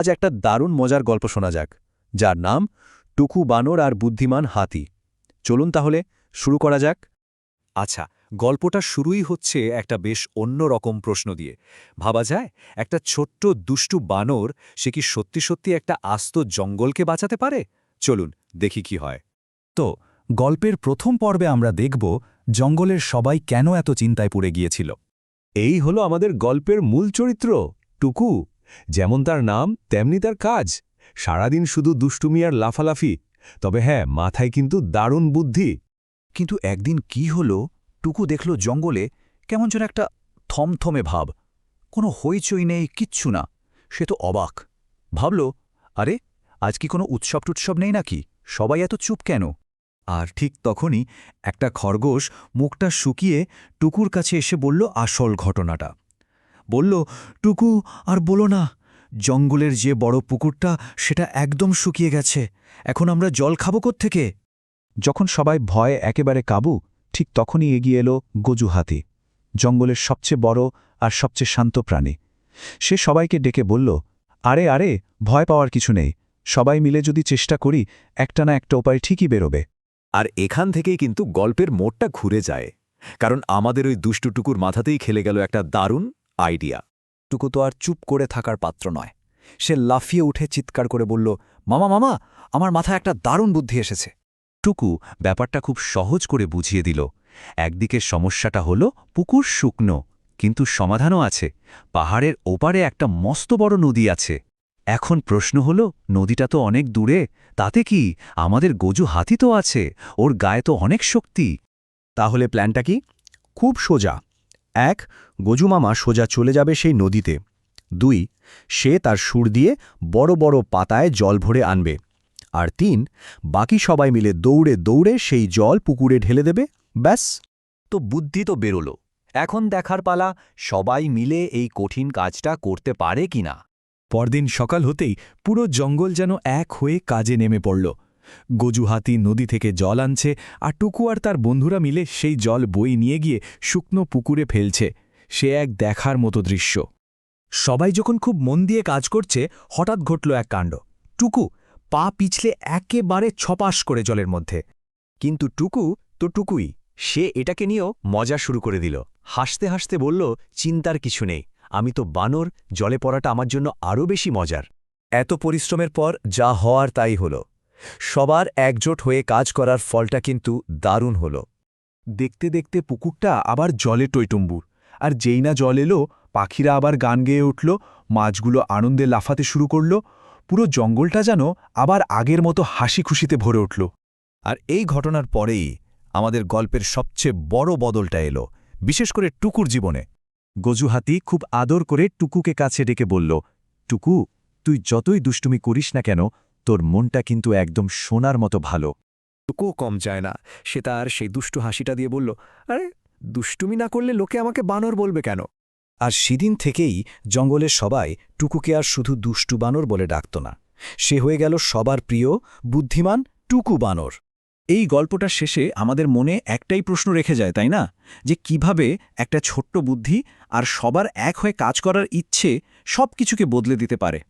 আজ একটা দারুণ মজার গল্প শোনা যাক, যার নাম টুকু বানর আর বুদ্ধিমান হাতি। চলুন তাহলে শুরু করা যাক। আচ্ছা গল্পটা শুরুই হচ্ছে একটা বেশ অন্যরকম প্রশ্ন দিয়ে। ভাবা যায়, একটা ছোট্ট দুষ্টু বানর, সে কি সত্যি সত্যি একটা আস্ত জঙ্গলকে বাঁচাতে পারে? চলুন দেখি কি হয়। তো, গল্পের প্রথম পর্বে আমরা দেখব জঙ্গলের সবাই কেন এত চিন্তায় পড়ে গিয়েছিল। এই হলো আমাদের গল্পের মূল চরিত্র, টুকু। যেমন তার নাম, তেমনি তার কাজ। সারাদিন শুধু দুষ্টুমি আর লাফালাফি। তবে হ্যাঁ মাথায় কিন্তু দারুণ বুদ্ধি। কিন্তু একদিন কি হলো, টুকু দেখল জঙ্গলে কেমন যেন একটা থমথমে ভাব। কোনো হইচই নেই, কিচ্ছু না। সে তো অবাক। ভাবল, আরে, আজ কি কোনো উৎসব টুৎসব নেই নাকি? সবাই এত চুপ কেন? আর ঠিক তখনই একটা খরগোশ মুখটা শুকিয়ে টুকুর কাছে এসে বলল, আসল ঘটনাটা। বলল, টুকু, আর বলো না, জঙ্গলের যে বড় পুকুরটা, সেটা একদম শুকিয়ে গেছে। এখন আমরা জল খাব থেকে যখন সবাই ভয়ে একেবারে কাবু, ঠিক তখনই এগিয়ে এলো গজু হাতি, জঙ্গলের সবচেয়ে বড় আর সবচেয়ে শান্ত প্রাণী। সে সবাইকে ডেকে বলল, আরে আরে, ভয় পাওয়ার কিছু নেই। সবাই মিলে যদি চেষ্টা করি, একটা না একটা উপায় ঠিকই বেরোবে। আর এখান থেকেই কিন্তু গল্পের মোড়টা ঘুরে যায়, কারণ আমাদের ওই দুষ্টুটুকুর মাথাতেই খেলে গেল একটা দারুণ আইডিয়া। টুকু তো আর চুপ করে থাকার পাত্র নয়। সে লাফিয়ে উঠে চিৎকার করে বলল, মামা মামা, আমার মাথায় একটা দারুণ বুদ্ধি এসেছে। টুকু ব্যাপারটা খুব সহজ করে বুঝিয়ে দিল। একদিকে সমস্যাটা হল পুকুর শুকনো, কিন্তু সমাধানও আছে। পাহাড়ের ওপারে একটা মস্ত বড় নদী আছে। এখন প্রশ্ন হল, নদীটা তো অনেক দূরে, তাতে কি আমাদের গজু হাতি তো আছে, ওর গায়ে তো অনেক শক্তি? তাহলে প্ল্যানটা কি? খুব সোজা। এক গজুমামা সোজা চলে যাবে সেই নদীতে। দুই সে তার সুর দিয়ে বড় বড় পাতায় জল ভরে আনবে। আর তিন বাকি সবাই মিলে দৌড়ে দৌড়ে সেই জল পুকুরে ঢেলে দেবে ব্যাস। তো বুদ্ধি তো বেরোলো। এখন দেখার পালা সবাই মিলে এই কঠিন কাজটা করতে পারে কিনা? পরদিন সকাল হতেই পুরো জঙ্গল যেন এক হয়ে কাজে নেমে পড়ল। গজুহাতি নদী থেকে জল আনছে আর টুকু আর তার বন্ধুরা মিলে সেই জল বই নিয়ে গিয়ে শুকনো পুকুরে ফেলছে। সে এক দেখার মতো দৃশ্য। সবাই যখন খুব মন দিয়ে কাজ করছে, হঠাৎ ঘটল এক কাণ্ড। টুকু পা পিছলে একেবারে ছপাস করে জলের মধ্যে। কিন্তু টুকু তো টুকুই। সে এটাকে নিয়েও মজা শুরু করে দিল। হাসতে হাসতে বলল, চিন্তার কিছু নেই। আমি তো বানর, জলে পড়াটা আমার জন্য আরও বেশি মজার। এত পরিশ্রমের পর যা হওয়ার তাই হল। সবার একজোট হয়ে কাজ করার ফলটা কিন্তু দারুণ হল। দেখতে দেখতে পুকুরটা আবার জলে টইটুম্বুর আর যেই না জল এলো, পাখিরা আবার গান গেয়ে উঠল, মাছগুলো আনন্দে লাফাতে শুরু করল, পুরো জঙ্গলটা যেন আবার আগের মতো হাসি খুশিতে ভরে উঠল। আর এই ঘটনার পরেই আমাদের গল্পের সবচেয়ে বড় বদলটা এলো, বিশেষ করে টুকুর জীবনে। গজুহাতি খুব আদর করে টুকুকে কাছে ডেকে বলল, টুকু, তুই যতই দুষ্টুমি করিস না কেন তোর মনটা কিন্তু একদম সোনার মতো ভালো। টুকু কম যায় না। সে তার সেই দুষ্টু হাসিটা দিয়ে বলল আরে দুষ্টুমি না করলে লোকে আমাকে বানর বলবে কেন? আর সেদিন থেকেই জঙ্গলের সবাই টুকুকে আর শুধু দুষ্টু বানর বলে ডাকত না। সে হয়ে গেল সবার প্রিয় বুদ্ধিমান টুকু বানর। এই গল্পটা শেষে আমাদের মনে একটাই প্রশ্ন রেখে যায় তাই না? যে কীভাবে একটা ছোট্ট বুদ্ধি আর সবার এক হয়ে কাজ করার ইচ্ছে সব কিছুকে বদলে দিতে পারে।